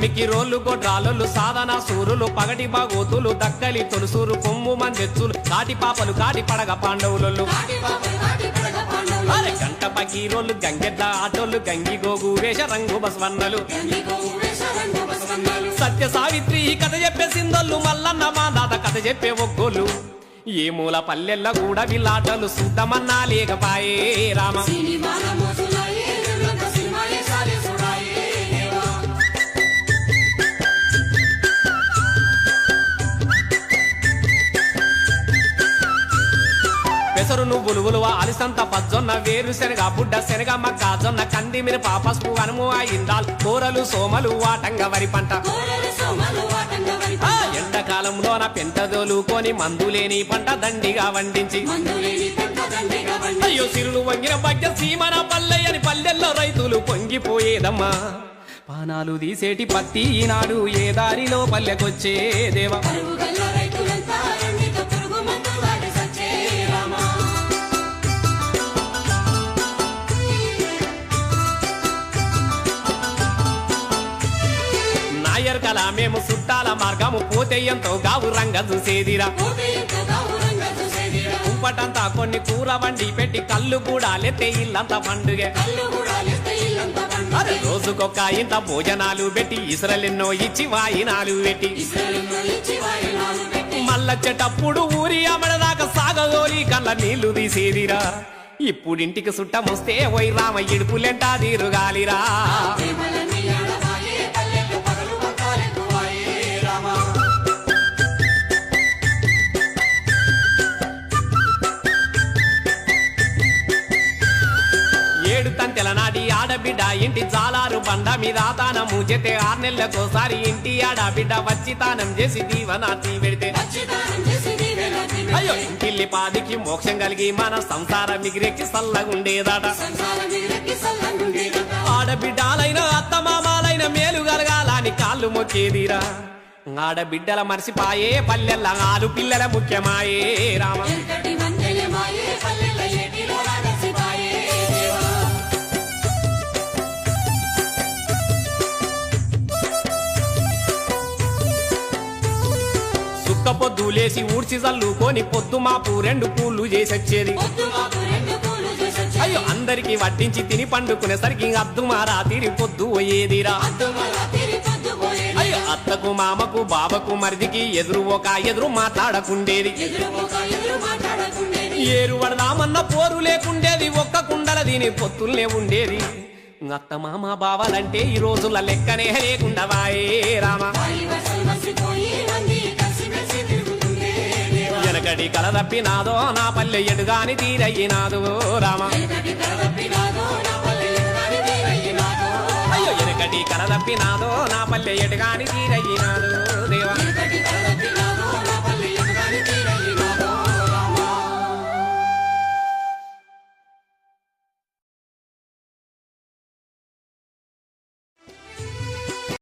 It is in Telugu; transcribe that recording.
మిక్కి రోళ్ళు గొడ్రాలు సాధన సూరులు పగటి బాగోతులు దక్కలి తొలుసూరు కొమ్ము మందెచ్చులు కాటి పాపలు కాటి పడగ పాండవులు. గంట పకీరోళ్ళు గంగెడ్ల ఆటోళ్ళు గంగి గోగు వేష రంగు బసవన్నలు. సత్య సావిత్రి ఈ కథ చెప్పే సిందోళ్ళు మల్లన్న మా దాత కథ చెప్పే ఒక్కోళ్ళు ఏ మూల పల్లెల్ల కూడా వీళ్ళాటలు సుద్దమన్నా లేకపాయే రామ. పెసరు నువ్వులు ఉలువ అలిసంత పజ్జొన్న వేరు శనగ బుడ్డ శనగ మక్క జొన్న కంది మిరప పసుపు అనుము ఇందాల్ కూరలు సోమలు వాటంగ వరి పంట. ఆ ఎండాకాలంలోన పెంట దోలుకొని మందులేని పంట దండిగా వండించి. అయ్యో సిరులు వంగిన భాగ్య సీమన పల్లెయని పల్లెల్లో రైతులు పొంగిపోయేదమ్మా. పానాలు తీసేటి పత్తి ఈనాడు ఏ దారిలో పల్లెకొచ్చే దేవా నాయర్ కల మేము చుట్టాల మార్గము పోతే ఎంతో గావు రంగ చూసేదిరా కుంపటంతా కొన్ని కూర వండి పెట్టి కళ్ళు కూడా లెత్తే ఇల్లంతా పండుగ. అరే రోజుకొక ఇంత భోజనాలు పెట్టి ఇసరలెన్నో ఇచ్చి వాయినాలు పెట్టి. మల్లచ్చేటప్పుడు ఊరి అమడదాకా సాగదోలి కళ్ళ నీళ్ళు తీసేదిరా. ఇప్పుడింటికి సుట్టమొస్తే ఓయ్ రామ ఇడుపులెంటా నాటి ఆడబిడ్డ. ఇంటి జాలారు బండ మీద తానము చెతే ఆరు నెలలకోసారి ఇంటి ఆడబిడ్డ వచ్చి తానం చేసి దీవనాతి పెడితే. అయ్యో ఇంటిల్లి పాదికి మోక్షం కలిగి మన సంసారం మిగిరెక్కి సల్లగుండేదట. ఆడబిడ్డాలైన అత్తమామాలైన మేలు కలగాలని కాళ్ళు మొక్కేదిరా. ఆడబిడ్డల మర్చిపాయే పల్లెల్ల ఆలు పిల్లల ముఖ్యమాయే రామ. సుక్క పొద్దులేసి ఊడ్చి చల్లుకొని పొద్దు మాపు రెండు పూలు చేసొచ్చేది. అయ్యో అందరికి వడ్డించి తిని పండుకునేసరికి అద్దు మారా తీరి పొద్దు పోయేదిరా. అయ్యో అత్తకు మామకు బాబకు మరిదికి ఎదురు ఒక ఎదురు మాట్లాడకుండేది. ఏరు పడదామన్న పోరు లేకుండేది ఒక్క కుండల దీని పొత్తుల్నే ఉండేది. అత్త మామ బావాలంటే ఈ రోజుల లెక్కనే లేకుండా వాయే రామ. ఎంతటి కలదప్పినాదో నా పల్లె ఎడుగాని తీరయ్యినాదు రామ. అయ్యో ఎనకటి కలదప్పినాదో నా పల్లె ఎడుగాని తీరయ్యినా